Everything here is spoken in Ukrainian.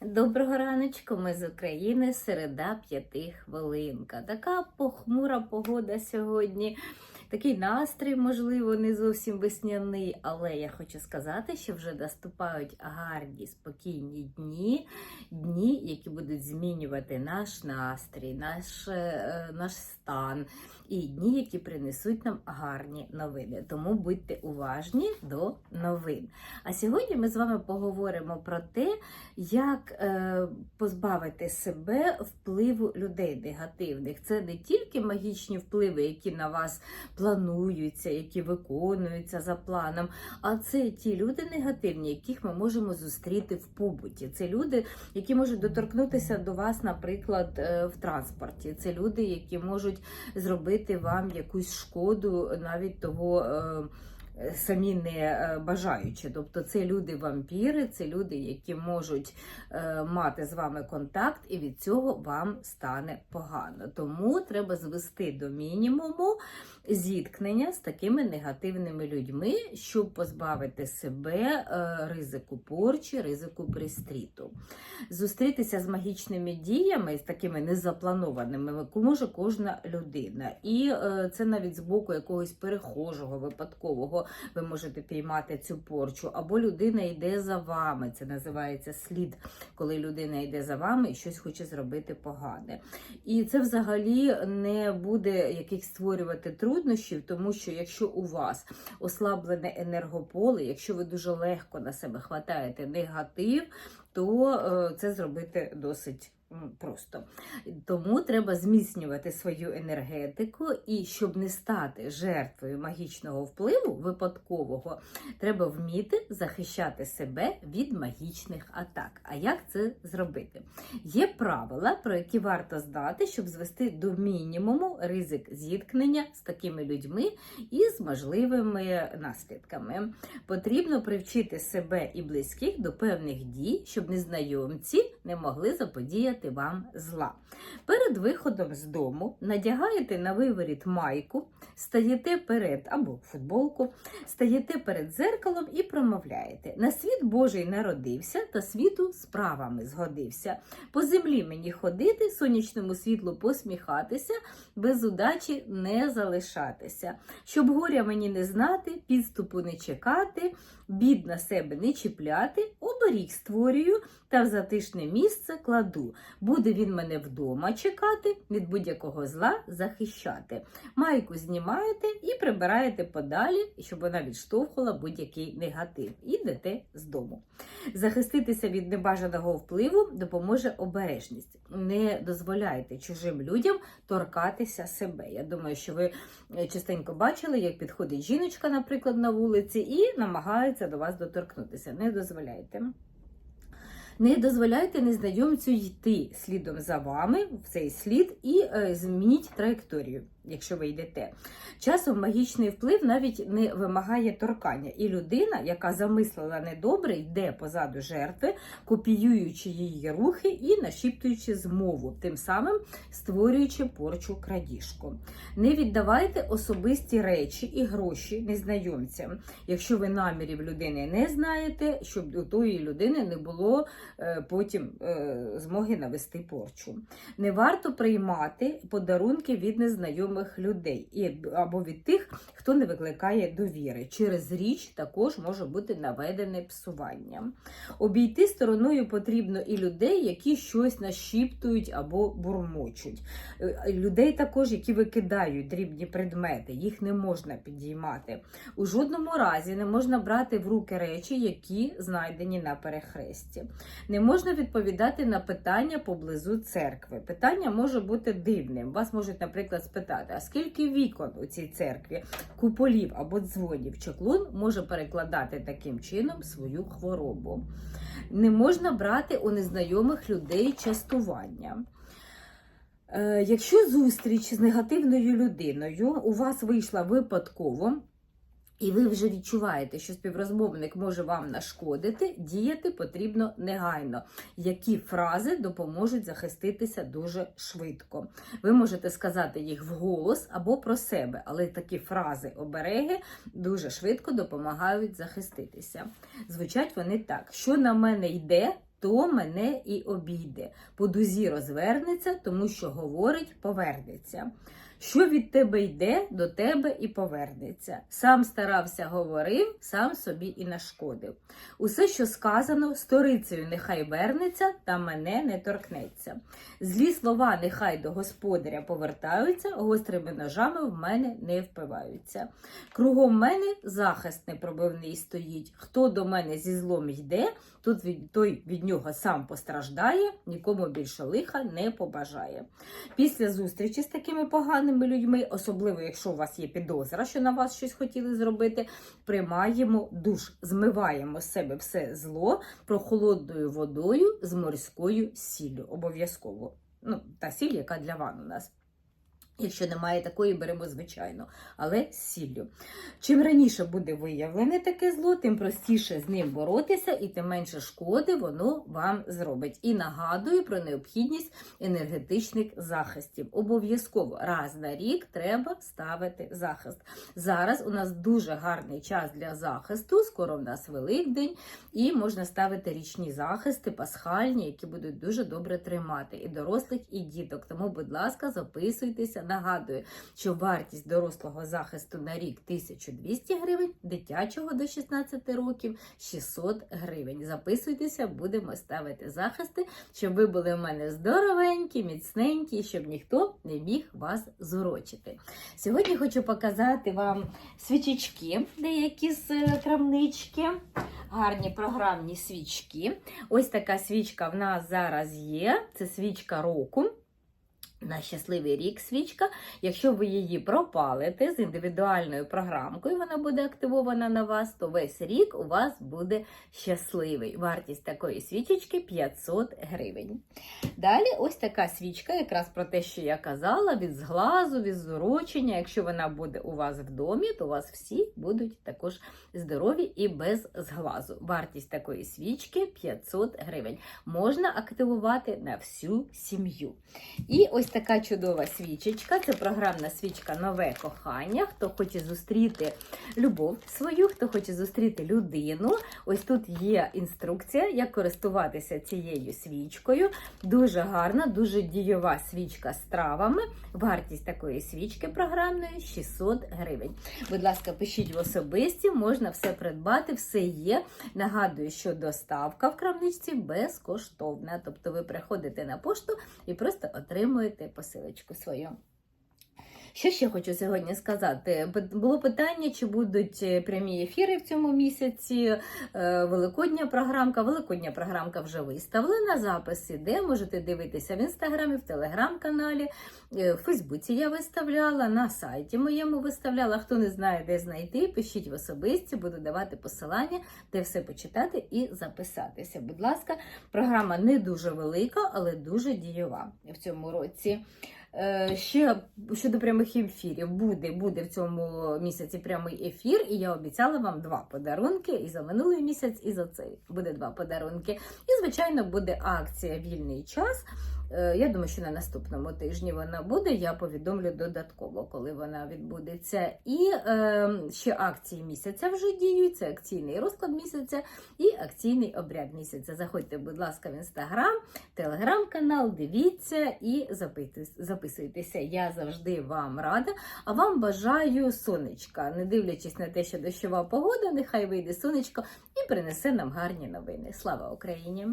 Доброго раночку, ми з України, середа п'яти хвилинка. Така похмура погода сьогодні. Такий настрій, можливо, не зовсім весняний, але я хочу сказати, що вже наступають гарні, спокійні дні, дні, які будуть змінювати наш настрій, наш, е, наш стан, і дні, які принесуть нам гарні новини. Тому будьте уважні до новин. А сьогодні ми з вами поговоримо про те, як е, позбавити себе впливу людей негативних. Це не тільки магічні впливи, які на вас плануються, які виконуються за планом, а це ті люди негативні, яких ми можемо зустріти в побуті. Це люди, які можуть доторкнутися до вас, наприклад, е, в транспорті. Це люди, які можуть зробити вам якусь шкоду навіть того. Самі не е, бажаючи, тобто це люди-вампіри, це люди, які можуть е, мати з вами контакт, і від цього вам стане погано. Тому треба звести до мінімуму зіткнення з такими негативними людьми, щоб позбавити себе е, ризику порчі, ризику пристріту. Зустрітися з магічними діями, з такими незапланованими, може кожна людина. І це навіть з боку якогось перехожого, випадкового ви можете піймати цю порчу, або людина йде за вами. Це називається слід, коли людина йде за вами і щось хоче зробити погане. І це взагалі не буде яких створювати труднощів, тому що якщо у вас ослаблене енергополе, якщо ви дуже легко на себе хватаєте негатив, то е, це зробити досить. Просто тому треба зміцнювати свою енергетику, і щоб не стати жертвою магічного впливу випадкового, треба вміти захищати себе від магічних атак. А як це зробити? Є правила, про які варто знати, щоб звести до мінімуму ризик зіткнення з такими людьми і з можливими наслідками. Потрібно привчити себе і близьких до певних дій, щоб незнайомці не могли заподіяти вам зла. Перед виходом з дому надягаєте на виворіт майку, стаєте перед або футболку, стаєте перед зеркалом і промовляєте: На світ Божий народився та світу справами згодився. По землі мені ходити, сонячному світлу посміхатися, без удачі не залишатися. Щоб горя мені не знати, підступу не чекати, бід на себе не чіпляти, оберіг створюю та в затишне місце кладу. Буде він мене вдома чекати, від будь-якого зла захищати. Майку знімаєте і прибираєте подалі, щоб вона відштовхувала будь-який негатив. І йдете з дому. Захиститися від небажаного впливу допоможе обережність. Не дозволяйте чужим людям торкатися себе. Я думаю, що ви е, частенько бачили, як підходить жіночка, наприклад, на вулиці, і намагається до вас доторкнутися. Не дозволяйте. Не дозволяйте незнайомцю йти слідом за вами в цей слід і е, змініть траєкторію, якщо ви йдете. Часом магічний вплив навіть не вимагає торкання, і людина, яка замислила недобре, йде позаду жертви, копіюючи її рухи і нашіптуючи змову, тим самим створюючи порчу крадіжку. Не віддавайте особисті речі і гроші незнайомцям, якщо ви намірів людини не знаєте, щоб у тої людини не було е, потім е, змоги навести порчу. Не варто приймати подарунки від незнайомих людей і, або від тих, хто не викликає довіри. Через річ також може бути наведене псування. Обійти стороною потрібно і людей, які щось нашіптують або бурмочуть. Е, Людей також, які викидають дрібні предмети, їх не можна підіймати. У жодному разі не можна брати в руки речі, які знайдені на перехресті. Не можна відповідати на питання поблизу церкви. Питання може бути дивним. Вас можуть, наприклад, спитати, а скільки вікон у цій церкві, куполів або дзвонів? чоклун, може перекладати таким чином свою хворобу. Не можна брати у незнайомих людей частування. Е, Якщо зустріч з негативною людиною у вас вийшла випадково, і ви вже відчуваєте, що співрозмовник може вам нашкодити, діяти потрібно негайно. Які фрази допоможуть захиститися дуже швидко. Ви можете сказати їх вголос або про себе, але такі фрази обереги дуже швидко допомагають захиститися. Звучать вони так: що на мене йде, то мене і обійде. По дузі розвернеться, тому що говорить, повернеться. Що від тебе йде, до тебе і повернеться. Сам старався, говорив, сам собі і нашкодив. Усе, що сказано, сторицею нехай вернеться, та мене не торкнеться. Злі слова нехай до господаря повертаються, гострими ножами в мене не впиваються. Кругом мене захист непробивний стоїть. Хто до мене зі злом йде, тут від, той від нього сам постраждає, нікому більше лиха не побажає. Після зустрічі з такими поганими людьми, особливо якщо у вас є підозра, що на вас щось хотіли зробити, приймаємо душ, змиваємо з себе все зло прохолодною водою з морською сіллю. Обов'язково. Ну, та сіль, яка для ван у нас. Якщо немає такої, беремо звичайно, але з сіллю. Чим раніше буде виявлене таке зло, тим простіше з ним боротися і тим менше шкоди воно вам зробить. І нагадую про необхідність енергетичних захистів. Обов'язково раз на рік треба ставити захист. Зараз у нас дуже гарний час для захисту. Скоро в нас Великдень, і можна ставити річні захисти, пасхальні, які будуть дуже добре тримати і дорослих, і діток. Тому, будь ласка, записуйтеся. Нагадую, що вартість дорослого захисту на рік 1200 гривень, дитячого до 16 років 600 гривень. Записуйтеся, будемо ставити захисти, щоб ви були в мене здоровенькі, міцненькі, щоб ніхто не міг вас зурочити. Сьогодні хочу показати вам свічечки, деякі з е, крамнички. Гарні програмні свічки. Ось така свічка в нас зараз є. Це свічка року. На щасливий рік свічка. Якщо ви її пропалите з індивідуальною програмкою, вона буде активована на вас, то весь рік у вас буде щасливий. Вартість такої свічечки 500 гривень. Далі ось така свічка, якраз про те, що я казала, від зглазу, від зурочення. Якщо вона буде у вас в домі, то у вас всі будуть також здорові і без зглазу. Вартість такої свічки 500 гривень. Можна активувати на всю сім'ю. І ось така чудова свічечка. Це програмна свічка Нове кохання. Хто хоче зустріти любов свою, хто хоче зустріти людину. Ось тут є інструкція, як користуватися цією свічкою. Дуже гарна, дуже дієва свічка з травами. Вартість такої свічки програмної 600 гривень. Будь ласка, пишіть в особисті, можна все придбати, все є. Нагадую, що доставка в крамничці безкоштовна. Тобто ви приходите на пошту і просто отримуєте посилочку свою. Що ще хочу сьогодні сказати? Було питання, чи будуть е, прямі ефіри в цьому місяці. Е, Великодня програмка. Великодня програмка вже виставлена. Запис іде. Можете дивитися в інстаграмі, в телеграм-каналі, е, в Фейсбуці я виставляла, на сайті моєму виставляла. Хто не знає, де знайти, пишіть в особисті, буду давати посилання, де все почитати і записатися. Будь ласка, програма не дуже велика, але дуже дієва в цьому році. Е, Ще щодо прямих ефірів, буде, буде в цьому місяці прямий ефір, і я обіцяла вам два подарунки і за минулий місяць, і за цей буде два подарунки. І, звичайно, буде акція Вільний час. Е, Я думаю, що на наступному тижні вона буде. Я повідомлю додатково, коли вона відбудеться. І е, ще акції місяця вже діють. Це акційний розклад місяця і акційний обряд місяця. Заходьте, будь ласка, в інстаграм, телеграм-канал, дивіться і записуйтеся. Я завжди вам рада. А вам бажаю сонечка, не дивлячись на те, що дощова погода, нехай вийде сонечко і принесе нам гарні новини. Слава Україні!